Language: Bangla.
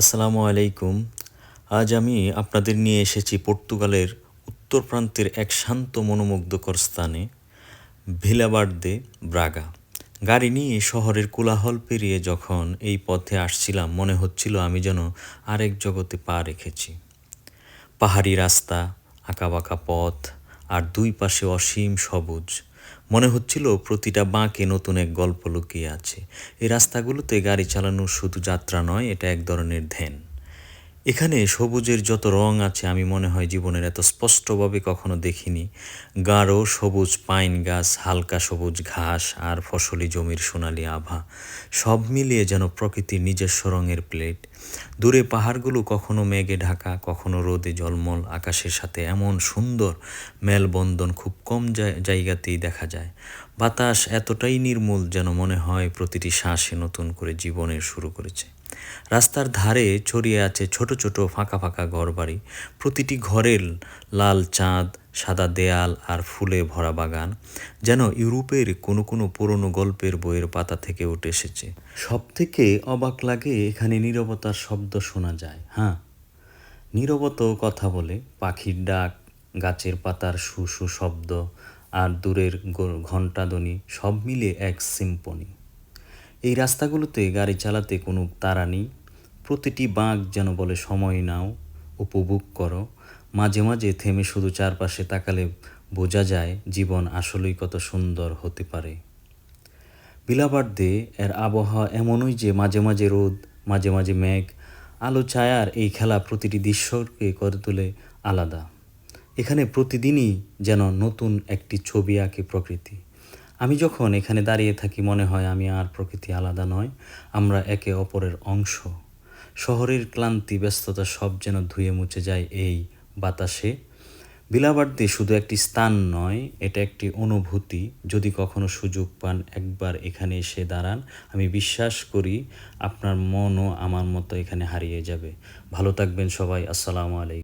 আসসালামু আলাইকুম। আজ আমি আপনাদের নিয়ে এসেছি পর্তুগালের উত্তর প্রান্তের এক শান্ত মনোমুগ্ধকর স্থানে ভিলাবার্দে ব্রাগা। গাড়ি নিয়ে শহরের কোলাহল পেরিয়ে যখন এই পথে আসছিলাম, মনে হচ্ছিল আমি যেন আরেক জগতে পা রেখেছি। পাহাড়ি রাস্তা, আঁকাবাঁকা পথ আর দুই পাশে অসীম সবুজ। মনে হচ্ছিল প্রতিটা বাঁকে নতুন এক গল্প লুকিয়ে আছে। এই রাস্তাগুলোতে গাড়ি চালানো শুধু যাত্রা নয়, এটা এক ধরনের ধ্যান। এখানে সবুজের যত রং আছে, আমি মনে হয় জীবনের এত স্পষ্টভাবে কখনো দেখিনি। গাঢ় সবুজ পাইন গাছ, হালকা সবুজ ঘাস আর ফসলি জমির সোনালি আভা। সব মিলিয়ে যেন প্রকৃতির নিজস্ব রঙের প্লেট। দূরে পাহাড়গুলো কখনো মেঘে ঢাকা, কখনো রোদে জলমল আকাশের সাথে এমন সুন্দর মেলবন্ধন খুব কম জায়গাতেই দেখা যায়। বাতাস এতটাই নির্মূল যেন মনে হয় প্রতিটি শ্বাসে নতুন করে জীবনের শুরু করেছে। রাস্তার ধারে ছড়িয়ে আছে ছোট ছোট ফাঁকা ফাঁকা ঘরবাড়ি। প্রতিটি ঘরের লাল চাঁদ, সাদা দেয়াল আর ফুলে ভরা বাগান যেন ইউরোপের কোনো কোনো পুরনো গল্পের বইয়ের পাতা থেকে উঠে এসেছে। সব থেকে অবাক লাগে এখানে নীরবতার শব্দ শোনা যায় হ্যাঁ নীরবতাও কথা বলে, পাখির ডাক, গাছের পাতার সু শব্দ আর দূরের ঘণ্টাধ্বনি সব মিলে এক সিম্পনি। এই রাস্তাগুলোতে গাড়ি চালাতে কোনো তাড়া নেই। প্রতিটি বাঁক যেন বলে, সময় নাও, উপভোগ করো। মাঝে মাঝে থেমে শুধু চারপাশে তাকালে বোঝা যায়, জীবন আসলেই কত সুন্দর হতে পারে। বিলাবার্দে এর আবহাওয়া এমনই যে মাঝে মাঝে রোদ, মাঝে মাঝে মেঘ, আলো ছায়ার এই খেলা প্রতিটি দৃশ্যকে করে তোলে আলাদা। এখানে প্রতিদিনই যেন নতুন একটি ছবি আঁকে প্রকৃতি। আমি যখন এখানে দাঁড়িয়ে থাকি, মনে হয় আমি আর প্রকৃতি আলাদা নয়, আমরা একে অপরের অংশ। শহরের ক্লান্তি, ব্যস্ততা সব যেন ধুয়ে মুছে যায় এই বাতাসে। বিলাবার্দি শুধু একটি স্থান নয়, এটা একটি অনুভূতি। যদি কখনো সুযোগ পান, একবার এখানে এসে দাঁড়ান। আমি বিশ্বাস করি, আপনার মনও আমার মতো এখানে হারিয়ে যাবে। ভালো থাকবেন সবাই, আসসালামু আলাইকুম।